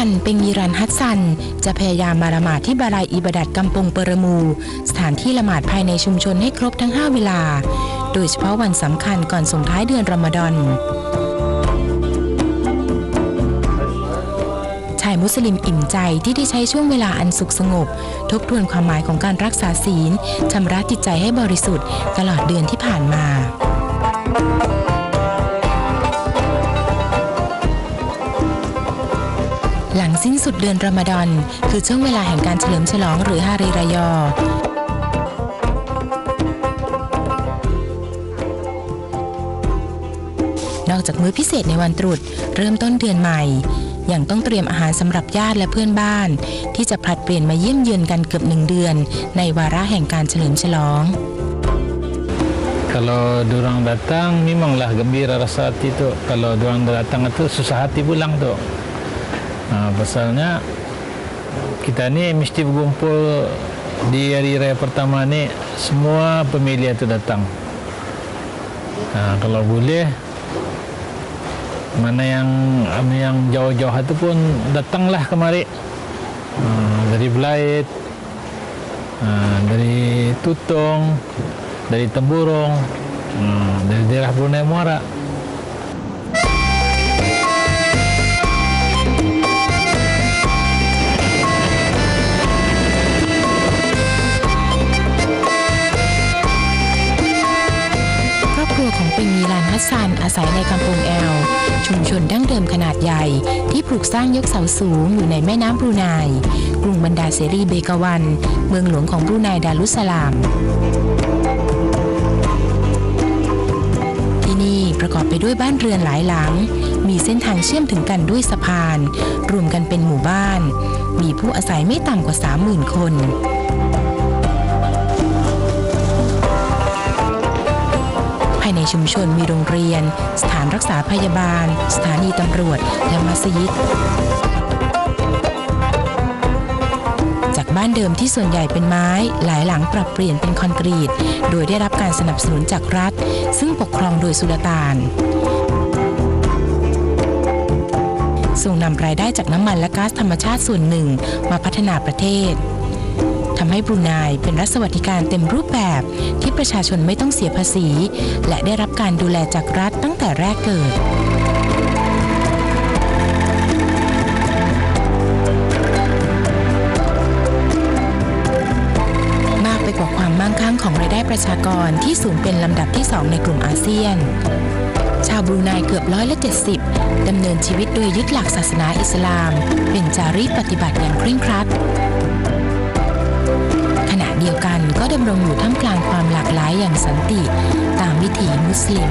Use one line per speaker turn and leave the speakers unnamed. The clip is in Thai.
วันเป็งมีรันฮัตซัน จะพยายามมาละหมาดที่บารายอิบดัดกัมปงเปรมู สถานที่ละหมาดภายในชุมชนให้ครบทั้ง 5 เวลา โดยเฉพาะวันสำคัญก่อนส่งท้ายเดือนรอมฎอนชายมุสลิมอิ่มใจที่ได้ใช้ช่วงเวลาอันสุขสงบ ทบทวนความหมายของการรักษาศีลชำระจิตใจให้บริสุทธิ์ตลอดเดือนที่ผ่านมา หลังสิ้นสุดเดือนรอมฎอน คือช่วงเวลาแห่งการเฉลิมฉลองหรือฮาริรายอนอกจากมื้อพิเศษในวันตรุษเริ่มต้นเดือนใหม่ ยังต้องเตรียมอาหารสำหรับญาติและเพื่อนบ้าน ที่จะผลัดเปลี่ยนมาเยี่ยมเยือนกันเกือบหนึ่งเดือน ในวาระแห่งการเฉลิมฉลอง
Kalau diorang datang memanglah gembira rasa hati tu. Kalau diorang datang itu susah hati pulang tu. Ha, pasalnya kita ni mesti berkumpul di hari raya pertama ni semua pemilihan tu datang. Ha, kalau boleh mana yang mana yang jauh-jauh itu pun datanglah kemari. Ha, dari Belait, ha, dari Tutong, dari Temburong, hmm, dari daerah Brunei Muara.
สซันอาศัยในกำปงแอล ชุมชนดั้งเดิมขนาดใหญ่ ที่ปลูกสร้างยกเสาสูงอยู่ในแม่น้ำบรูไนกรุงบรรดาเซรีเบกาวัน เมืองหลวงของบรูไนดารุสสลาม ที่นี่ประกอบไปด้วยบ้านเรือนหลายหลัง มีเส้นทางเชื่อมถึงกันด้วยสะพาน รวมกันเป็นหมู่บ้าน มีผู้อาศัยไม่ต่ำกว่า 30,000 คน ชุมชนมีโรงเรียน สถานรักษาพยาบาล สถานีตำรวจ และมัสยิดจากบ้านเดิมที่ส่วนใหญ่เป็นไม้ หลายหลังปรับเปลี่ยนเป็นคอนกรีต โดยได้รับการสนับสนุนจากรัฐ ซึ่งปกครองโดยสุลต่านส่งนำรายได้จากน้ำมันและก๊าซธรรมชาติส่วนหนึ่งมาพัฒนาประเทศ ทำให้บรูไนเป็นรัฐสวัสดิการเต็มรูปแบบที่ประชาชนไม่ต้องเสียภาษี และได้รับการดูแลจากรัฐตั้งแต่แรกเกิดมากไปกว่าความมั่งคั่งของรายได้ประชากรที่สูงเป็นลำดับที่ 2 ในกลุ่มอาเซียน ชาวบรูไนเกือบร้อยละ70ดำเนินชีวิตโดยยึดหลักศาสนาอิสลาม เป็นจารีตปฏิบัติอย่างเคร่งครัด ขณะเดียวกันก็ดำรงอยู่ท่ามกลางความหลากหลายอย่างสันติตามวิถีมุสลิม